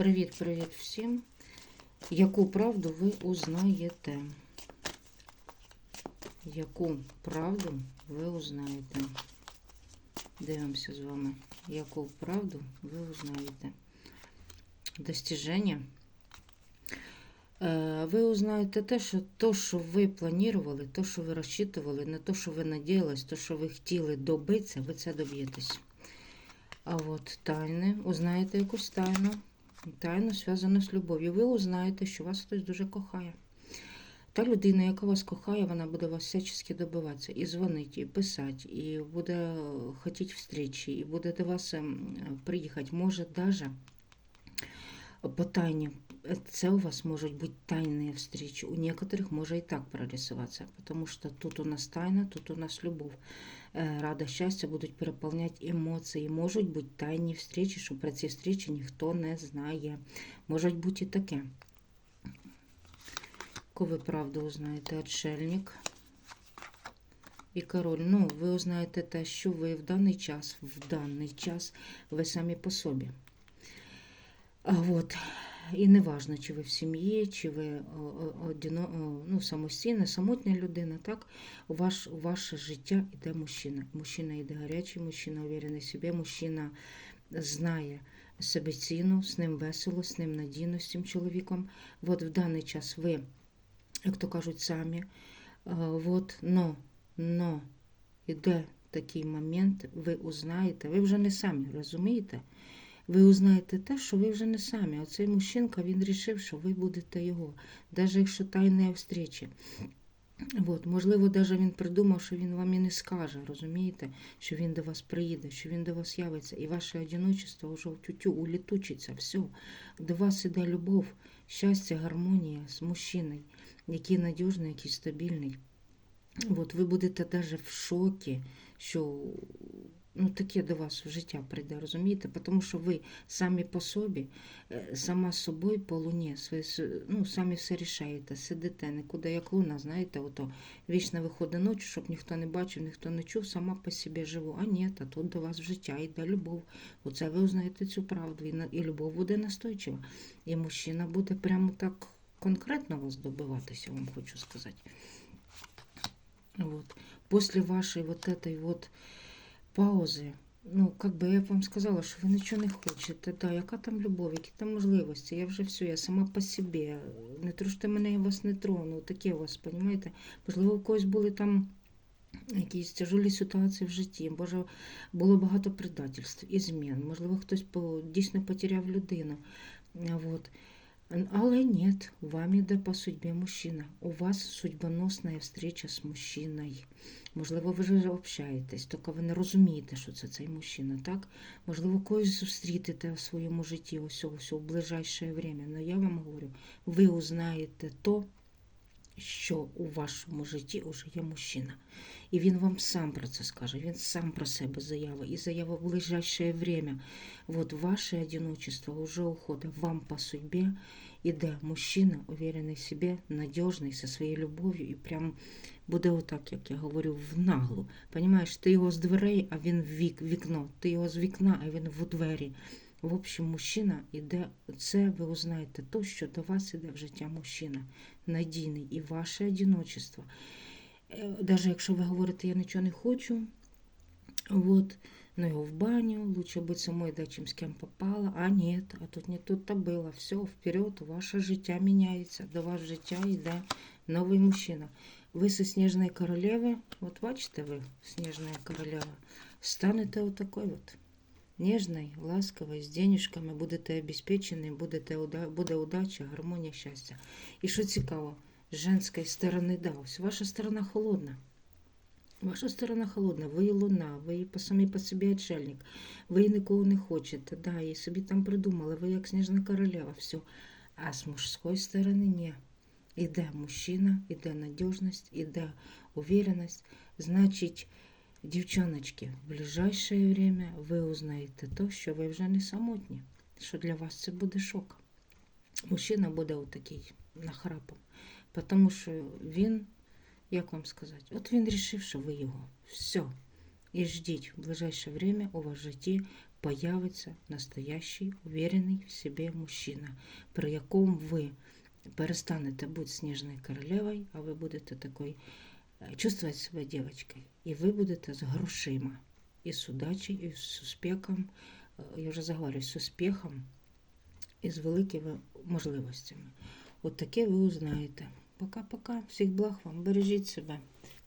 Привіт-привіт всім. Яку правду ви узнаєте? Яку правду ви узнаєте? Дивимося з вами. Яку правду ви узнаєте? Достіження. Е, Ви узнаєте те, що то, що ви планували, то, що ви розчитували, не то, що ви надіялись, то, що ви хотіли добитися, ви це доб'єтесь. А от тайни, узнаєте якусь тайну. Тайну зв'язана з любов'ю. Ви узнаєте, що вас хтось дуже кохає. Та людина, яка вас кохає, вона буде вас всячески добиватися. І дзвонить, і писати, і буде хотіти встрічі, і буде до вас ем, приїхати. Може, навіть по тайні. Це у вас можуть бути тайные встречи. У некоторых може і так прорисуватися, тому що тут у нас тайна, тут у нас любов. Е, Рада, щастя будуть переповняти емоції. Можуть бути тайні встречі, що про ці встречі ніхто не знає. Можуть бути і таке. Яку ви правду узнаєте? Отшельник і король. Ну, ви узнаєте те, що ви в даний час, в даний час ви самі по собі. А от, і не важно, чи ви в сім'ї, чи ви о, одино, о, ну, самостійна, самотня людина, так? У, ваш, ваше життя йде мужчина. Мужчина йде гарячий, мужчина уверений в собі, мужчина знає собі ціну, з ним весело, з ним надійно, з цим чоловіком. От в даний час ви, як то кажуть, самі. От, но, но, іде такий момент, ви узнаєте, ви вже не самі, розумієте? Ви узнаєте те, що ви вже не самі. А цей мужчинка, він рішив, що ви будете його, навіть якщо тайне встречі. От, можливо, навіть він придумав, що він вам і не скаже, розумієте, що він до вас приїде, що він до вас явиться, і ваше одиночество вже в тютю улітучиться, все. До вас іде любов, щастя, гармонія з мужчиною, який надіжний, який стабільний. От, ви будете навіть в шокі, що ну, таке до вас в життя прийде, розумієте? Тому що ви самі по собі, е, сама собою по луні, свої, ну, самі все рішаєте, сидите, нікуди як луна, знаєте, ото вічно виходить ночі, щоб ніхто не бачив, ніхто не чув, сама по собі живу. А ні, а тут до вас в життя йде любов. Оце ви узнаєте цю правду. І, любов буде настойчива. І мужчина буде прямо так конкретно вас добиватися, вам хочу сказати. Вот. После вашей вот этой вот паузи, ну, как би я б вам сказала, що ви нічого не хочете. Да, яка там любов, які там можливості? Я вже все, я сама по собі. Не труште мене, я вас не трону. Таке у вас, розумієте? Можливо, у когось були там якісь тяжелі ситуації в житті. Може, було багато предательств і змін. Можливо, хтось дійсно потеряв людину. Вот. Але ні, вам іде по судьбі мужчина. У вас судьбоносна встреча з мужчиною. Можливо, ви вже общаєтесь, тільки ви не розумієте, що це цей мужчина, так? Можливо, когось зустрітите в своєму житті ось ось в ближайше время. Але я вам говорю, ви узнаєте то, що у вашому житті вже є мужчина. І він вам сам про це скаже, він сам про себе заявить. І заява в ближайшее время. Вот ваше одиночество уже уходит. Вам по судьбе іде мужчина, уверенный в себе, надежный, со своєю любов'ю, і прям буде отак, як я говорю, в наглу. Понимаєш, ти його з дверей, а він в вік, вікно. Ти його з вікна, а він в двері. В общем, мужчина іде, це ви узнаєте то, що до вас іде в життя мужчина, надійний, і ваше одиночество. Е, Даже якщо ви говорите, я нічого не хочу, вот, ну його в баню, лучше быть самой, да, чем с кем попало. А нет, а тут не тут-то было. Все, вперед, ваше життя міняється, до вас життя йде новий мужчина. Ви со Снежної королеви, от бачите ви, Снежная королева, станете отакой от. Ніжний, ласковий, з денежками, будете обезпечені, будете, буде удача, гармонія, щастя. І що цікаво, з женської сторони, да, ось ваша сторона холодна. Ваша сторона холодна, ви і луна, ви по самі по собі отшельник, ви і нікого не хочете, да, і собі там придумали, ви як сніжна королева, все. А з мужської сторони ні. Іде мужчина, іде надіжність, іде уверенность. Значить, дівчоночки, в ближайшее время ви узнаєте то, що ви вже не самотні, що для вас це буде шок. Мужчина буде отакий нахрапом, тому що він як вам сказати? От він рішив, що ви його. Все. І ждіть, в ближайше время у вас в житті появиться настоящий, уверений в себе мужчина, при якому ви перестанете бути сніжною королевою, а ви будете такою е, себя себе дівчинкою. І ви будете з грошима, і з удачею, і з успіхом, е, я вже заговорю, з успіхом і з великими можливостями. От таке ви узнаєте. Пока-пока. Всіх благ вам. Бережіть себе.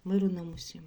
Миру нам усім.